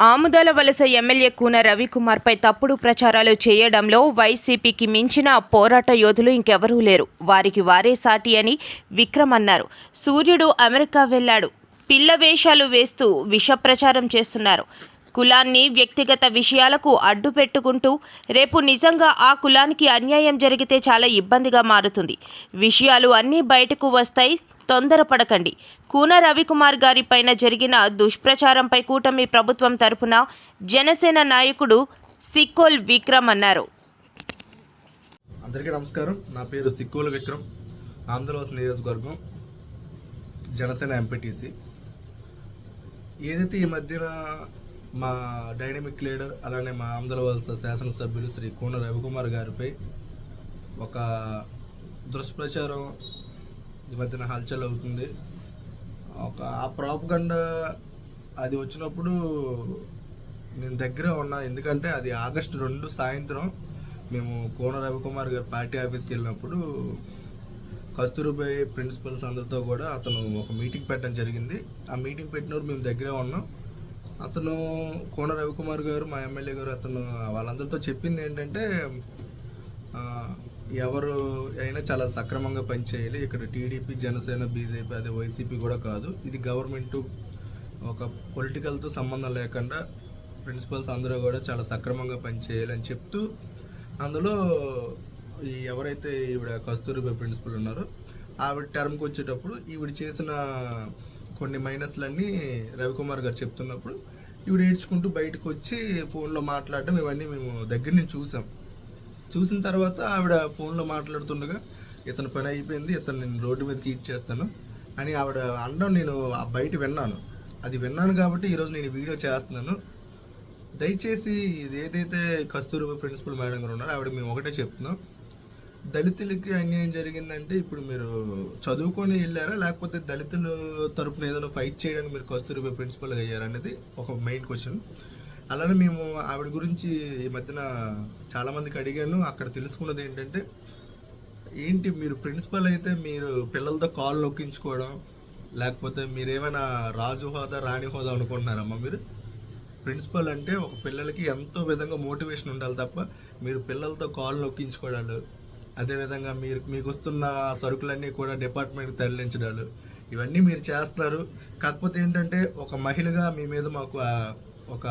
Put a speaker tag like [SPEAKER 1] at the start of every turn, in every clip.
[SPEAKER 1] ఆముదాల వలస ఎమ్మెల్యే కూన రవికుమార్పై తప్పుడు ప్రచారాలు చేయడంలో వైసీపీకి మించిన పోరాట యోధులు ఇంకెవరూ లేరు. వారికి వారే సాటి అని విక్రమ్ అన్నారు. సూర్యుడు అమెరికా వెళ్ళాడు. పిల్ల వేషాలు వేస్తూ విష ప్రచారం చేస్తున్నారు. కులాన్ని వ్యక్తిగత విషయాలకు అడ్డు పెట్టుకుంటూ రేపు నిజంగా ఆ కులానికి అన్యాయం జరిగితే చాలా ఇబ్బందిగా మారుతుంది. విషయాలు అన్నీ బయటకు వస్తాయి. తొందరపడకండి. కూన రవికుమార్ గారి పైన జరిగిన దుష్ప్రచారంపై కూటమి ప్రభుత్వం తరపున జనసేన నాయకుడు సిక్కోల్ విక్రమ్ అన్నారు.
[SPEAKER 2] అందరికీ నమస్కారం. నా పేరు సిక్కోల విక్రమ్. ఆంధ్రవాస నియోజకవర్గం జనసేన ఎంపీటీసీ. ఏదైతే ఈ మధ్యన మా డైనమిక్ లీడర్ అలానే మా ఆంధ్రవలస శాసనసభ్యులు శ్రీ కోన రవికుమార్ గారిపై ఒక దుష్ప్రచారం ఈ మధ్యన హల్చల్ అవుతుంది. ఒక ఆ ప్రాపగండ అది వచ్చినప్పుడు నేను దగ్గర ఉన్నా. ఎందుకంటే అది ఆగస్టు రెండు సాయంత్రం మేము కోన రవికుమార్ గారి పార్టీ ఆఫీస్కి వెళ్ళినప్పుడు కస్తూరిబాయి ప్రిన్సిపల్స్ అందరితో కూడా అతను ఒక మీటింగ్ పెట్టడం జరిగింది. ఆ మీటింగ్ పెట్టినప్పుడు మేము దగ్గరే ఉన్నాం. అతను కోన రవికుమార్ గారు మా ఎమ్మెల్యే గారు అతను వాళ్ళందరితో చెప్పింది ఏంటంటే ఎవరు అయినా చాలా సక్రమంగా పనిచేయాలి. ఇక్కడ టీడీపీ జనసేన బీజేపీ అదే వైసీపీ కూడా కాదు. ఇది గవర్నమెంట్ ఒక పొలిటికల్తో సంబంధం లేకుండా ప్రిన్సిపల్స్ అందరూ కూడా చాలా సక్రమంగా పనిచేయాలి అని చెప్తూ అందులో ఈ ఎవరైతే ఈవిడ కస్తూరిబా ప్రిన్సిపల్ ఉన్నారో ఆవిడ టర్మ్కి వచ్చేటప్పుడు ఈవిడ చేసిన కొన్ని మైనస్లన్నీ రవికుమార్ గారు చెప్తున్నప్పుడు ఈవిడ ఏడ్చుకుంటూ బయటకు వచ్చి ఫోన్లో మాట్లాడడం ఇవన్నీ మేము దగ్గర నుంచి చూసాం. చూసిన తర్వాత ఆవిడ ఫోన్లో మాట్లాడుతుండగా ఇతని పని అయిపోయింది ఇతను నేను రోడ్డు మీదకి ఈట్ చేస్తాను అని ఆవిడ అనడం నేను బయట విన్నాను. అది విన్నాను కాబట్టి ఈరోజు నేను వీడియో చేస్తున్నాను. దయచేసి ఇది ఏదైతే కస్తూరిబా ప్రిన్సిపల్ మేడం గారు ఉన్నారో ఆవిడ మేము ఒకటే చెప్తున్నాం. దళితులకి అన్యాయం జరిగిందంటే ఇప్పుడు మీరు చదువుకొని వెళ్ళారా? లేకపోతే దళితుల తరపున ఏదైనా ఫైట్ చేయడానికి మీరు కస్తూరిబా ప్రిన్సిపల్గా అయ్యారా అనేది ఒక మెయిన్ క్వశ్చన్. అలానే మేము ఆవిడ గురించి ఈ మధ్యన చాలామందికి అడిగాను. అక్కడ తెలుసుకున్నది ఏంటంటే ఏంటి మీరు ప్రిన్సిపల్ అయితే మీరు పిల్లలతో కాల్ నొక్కించుకోవడం లేకపోతే మీరు ఏమైనా రాజు హోదా రాణి హోదా అనుకుంటున్నారమ్మా మీరు? ప్రిన్సిపల్ అంటే ఒక పిల్లలకి ఎంతో విధంగా మోటివేషన్ ఉండాలి తప్ప మీరు పిల్లలతో కాల్ నొక్కించుకోవడాలు అదేవిధంగా మీరు మీకు వస్తున్న సరుకులన్నీ కూడా డిపార్ట్మెంట్కి తరలించడాలు ఇవన్నీ మీరు చేస్తున్నారు. కాకపోతే ఏంటంటే ఒక మహిళగా మీ మీద మాకు ఒక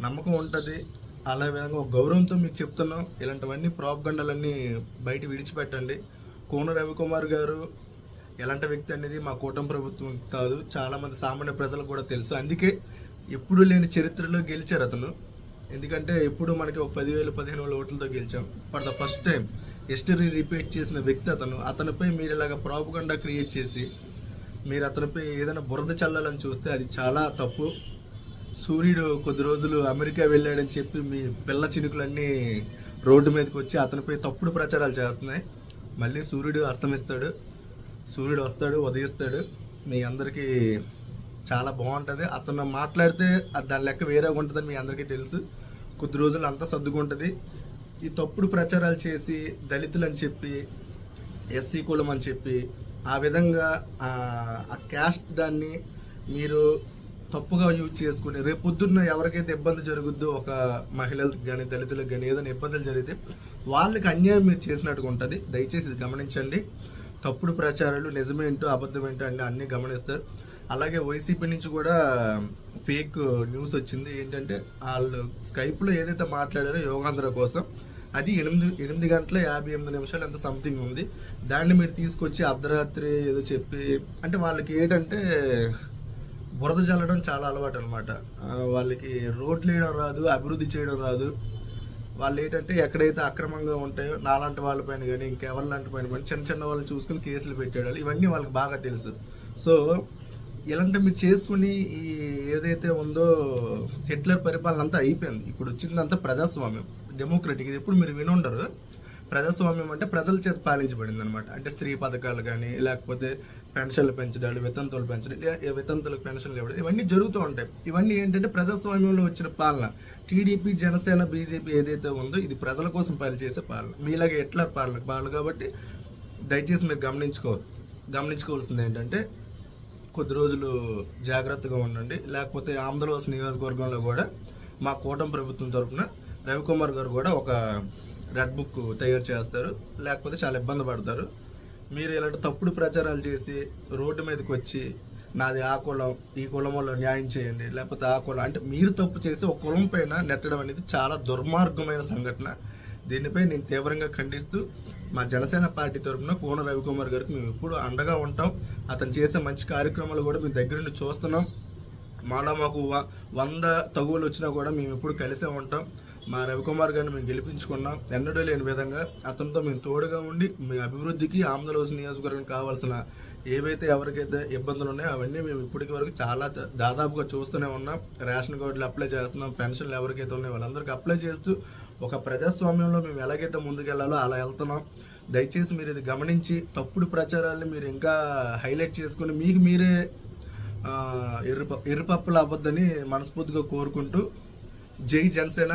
[SPEAKER 2] నమ్మకం ఉంటుంది. అలా విధంగా ఒక గౌరవంతో మీకు చెప్తున్నాం. ఇలాంటివన్నీ ప్రాపగండాలన్నీ బయట విడిచిపెట్టండి. కోన రవికుమార్ గారు ఎలాంటి వ్యక్తి అనేది మా కూటమి ప్రభుత్వం కాదు. చాలామంది సామాన్య ప్రజలకు కూడా తెలుసు. అందుకే ఎప్పుడు లేని చరిత్రలో గెలిచారు అతను. ఎందుకంటే ఎప్పుడు మనకి ఒక పదివేలు పదిహేను వేల ఓట్లతో గెలిచాం. For the first time history repeat చేసిన వ్యక్తి అతను. అతనిపై మీరు ఇలాగ ప్రాపగండా క్రియేట్ చేసి మీరు అతనిపై ఏదైనా బురద చల్లాలని చూస్తే అది చాలా తప్పు. సూర్యుడు కొద్ది రోజులు అమెరికా వెళ్ళాడని చెప్పి మీ పిల్ల చినుకులన్నీ రోడ్డు మీదకి వచ్చి అతనిపై తప్పుడు ప్రచారాలు చేస్తున్నాయి. మళ్ళీ సూర్యుడు అస్తమిస్తాడు. సూర్యుడు వస్తాడు ఉదయిస్తాడు. మీ అందరికీ చాలా బాగుంటుంది. అతను మాట్లాడితే దాని లెక్క వేరేగా ఉంటుందని మీ అందరికీ తెలుసు. కొద్ది రోజులు అంతా సర్దుకుంటుంది ఈ తప్పుడు ప్రచారాలు చేసి దళితులు అని చెప్పి ఎస్సీ కులం అని చెప్పి ఆ విధంగా ఆ క్యాస్ట్ దాన్ని మీరు తప్పుగా యూజ్ చేసుకుని రేపు పొద్దున్న ఎవరికైతే ఇబ్బంది జరుగుద్దో ఒక మహిళలకు కానీ దళితులకు కానీ ఏదైనా ఇబ్బందులు జరిగితే వాళ్ళకి అన్యాయం మీరు చేసినట్టుగా ఉంటుంది. దయచేసి ఇది గమనించండి. తప్పుడు ప్రచారాలు నిజమేంటో అబద్ధమేంటో అండి అన్నీ గమనిస్తారు. అలాగే వైసీపీ నుంచి కూడా ఫేక్ న్యూస్ వచ్చింది. ఏంటంటే వాళ్ళు స్కైప్లో ఏదైతే మాట్లాడారో యోగాంధ్ర కోసం అది ఎనిమిది ఎనిమిది గంటల యాభై ఎనిమిది నిమిషాలు ఎంత సంథింగ్ ఉంది. దాన్ని మీరు తీసుకొచ్చి అర్ధరాత్రి ఏదో చెప్పి అంటే వాళ్ళకి ఏంటంటే బురద చల్లడం చాలా అలవాటు అనమాట వాళ్ళకి రోడ్లు వేయడం రాదు అభివృద్ధి చేయడం రాదు. వాళ్ళు ఏంటంటే ఎక్కడైతే అక్రమంగా ఉంటాయో నాలాంటి వాళ్ళపైన కానీ ఇంకెవరి లాంటి పైన కానీ చిన్న చిన్న వాళ్ళు చూసుకుని కేసులు పెట్టేయాలి ఇవన్నీ వాళ్ళకి బాగా తెలుసు. సో ఇలాంటి మీరు చేసుకుని ఈ ఏదైతే ఉందో హిట్లర్ పరిపాలన అంతా అయిపోయింది. ఇప్పుడు వచ్చిందంతా ప్రజాస్వామ్యం డెమోక్రటిక్. ఇది ఎప్పుడు మీరు వినుండరు. ప్రజాస్వామ్యం అంటే ప్రజల చేత పాలించబడింది అనమాట అంటే స్త్రీ పథకాలు కానీ లేకపోతే పెన్షన్లు పెంచడాలు వితంతులు పెంచడం వితంతులకు పెన్షన్లు ఇవ్వడం ఇవన్నీ జరుగుతూ ఉంటాయి. ఇవన్నీ ఏంటంటే ప్రజాస్వామ్యంలో వచ్చిన పాలన. టీడీపీ జనసేన బీజేపీ ఏదైతే ఉందో ఇది ప్రజల కోసం పనిచేసే పాలన. మీలాగే ఎట్లా పాలన పాలన కాబట్టి దయచేసి మీరు గమనించుకో గమనించుకోవాల్సింది ఏంటంటే కొద్ది రోజులు జాగ్రత్తగా ఉండండి. లేకపోతే ఆంధ్రప్రదేశ్ నియోజకవర్గంలో కూడా మా కూటమి ప్రభుత్వం తరఫున రవికుమార్ గారు కూడా ఒక రెడ్ బుక్ తయారు చేస్తారు లేకపోతే చాలా ఇబ్బంది పడతారు. మీరు ఇలాంటి తప్పుడు ప్రచారాలు చేసి రోడ్డు మీదకి వచ్చి నాది ఆ కులం ఈ కులం వల్ల న్యాయం చేయండి లేకపోతే ఆ కులం అంటే మీరు తప్పు చేసి ఒక కులం పైన నెట్టడం అనేది చాలా దుర్మార్గమైన సంఘటన. దీనిపై నేను తీవ్రంగా ఖండిస్తూ మా జనసేన పార్టీ తరఫున కోన రవికుమార్ గారికి మేము ఎప్పుడు అండగా ఉంటాం. అతను చేసే మంచి కార్యక్రమాలు కూడా మేము దగ్గర నుండి చూస్తున్నాం. మాలో మాకు వ- వంద తగువులు వచ్చినా కూడా మేము ఎప్పుడు కలిసే ఉంటాం. మా రవికుమార్ గారిని మేము గెలిపించుకున్నాం. ఎన్నడూ లేని విధంగా అతనితో మేము తోడుగా ఉండి మీ అభివృద్ధికి ఆంధ్రప్రదేశ్ నియోజకవర్గం కావాల్సిన ఏవైతే ఎవరికైతే ఇబ్బందులు ఉన్నాయో అవన్నీ మేము ఇప్పటికి వరకు చాలా దాదాపుగా చూస్తూనే ఉన్నాం. రేషన్ కార్డులు అప్లై చేస్తున్నాం. పెన్షన్లు ఎవరికైతే ఉన్నాయో వాళ్ళందరికీ అప్లై చేస్తూ ఒక ప్రజాస్వామ్యంలో మేము ఎలాగైతే ముందుకెళ్ళాలో అలా వెళ్తున్నాం. దయచేసి మీరు ఇది గమనించి తప్పుడు ప్రచారాన్ని మీరు ఇంకా హైలైట్ చేసుకుని మీకు మీరే ఆ, ఎర్రప ఎర్రపప్పులు అవ్వద్దని మనస్ఫూర్తిగా కోరుకుంటూ జై జనసేన.